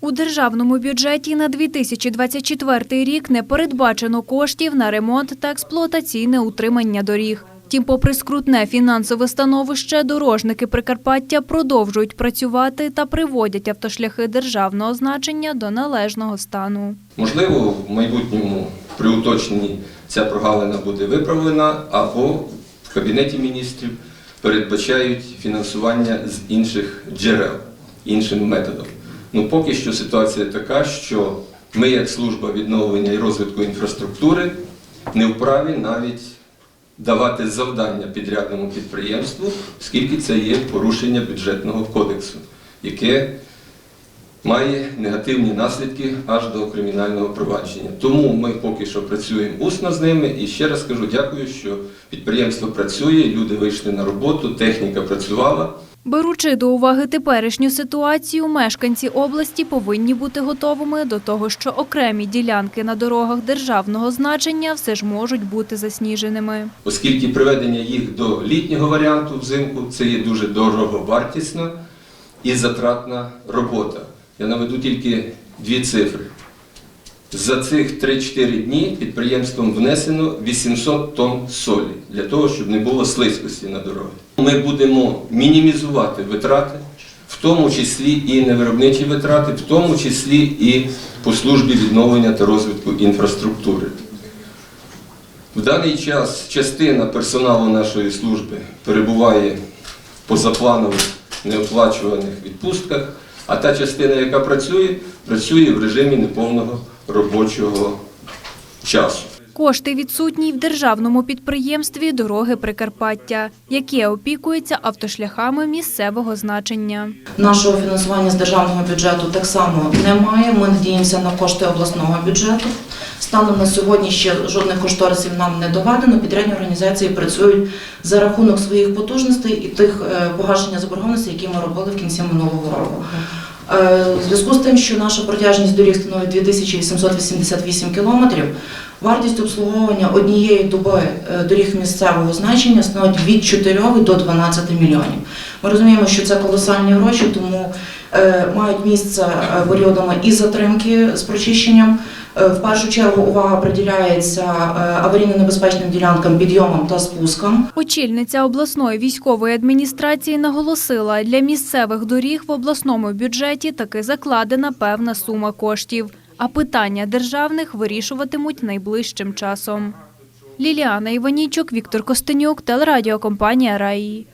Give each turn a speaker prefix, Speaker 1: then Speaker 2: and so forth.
Speaker 1: У державному бюджеті на 2024 рік не передбачено коштів на ремонт та експлуатаційне утримання доріг. Втім, попри скрутне фінансове становище, дорожники Прикарпаття продовжують працювати та приводять автошляхи державного значення до належного стану.
Speaker 2: Можливо, в майбутньому при уточненні ця прогалина буде виправлена, або в Кабінеті міністрів передбачають фінансування з інших джерел, іншим методом. Ну, поки що ситуація така, що ми, як служба відновлення і розвитку інфраструктури, не вправі навіть давати завдання підрядному підприємству, оскільки це є порушення бюджетного кодексу, яке має негативні наслідки аж до кримінального провадження. Тому ми поки що працюємо усно з ними і ще раз кажу дякую, що підприємство працює, люди вийшли на роботу, техніка працювала.
Speaker 1: Беручи до уваги теперішню ситуацію, мешканці області повинні бути готовими до того, що окремі ділянки на дорогах державного значення все ж можуть бути засніженими.
Speaker 2: Оскільки приведення їх до літнього варіанту взимку це є дуже дороговартісна і затратна робота. Я наведу тільки дві цифри. За цих 3-4 дні підприємством внесено 800 тонн солі для того, щоб не було слизькості на дорогі. Ми будемо мінімізувати витрати, в тому числі і невиробничі витрати, в тому числі і по службі відновлення та розвитку інфраструктури. В даний час частина персоналу нашої служби перебуває в позапланових неоплачуваних відпустках, а та частина, яка працює, працює в режимі неповного робочого часу.
Speaker 1: Кошти відсутні в державному підприємстві Дороги Прикарпаття, яке опікується автошляхами місцевого значення.
Speaker 3: Нашого фінансування з державного бюджету так само немає. Ми надіємося на кошти обласного бюджету. Станом на сьогодні ще жодних кошторисів нам не доведено. Підрядні організації працюють за рахунок своїх потужностей і тих е, погашення заборгованостей, які ми робили в кінці минулого року. Е, В зв'язку з тим, що наша протяжність доріг становить 2888 кілометрів, вартість обслуговування однієї доби е, доріг місцевого значення становить від 4 до 12 мільйонів. Ми розуміємо, що це колосальні гроші, тому е, мають місце е, періодами і затримки з прочищенням. Е, В першу чергу увага приділяється аварійно-небезпечним ділянкам, підйомам та спускам.
Speaker 1: Очільниця обласної військової адміністрації наголосила, для місцевих доріг в обласному бюджеті таки закладена певна сума коштів, а питання державних вирішуватимуть найближчим часом. Ліліана Іванічук, Віктор Костенюк, телерадіокомпанія Раї.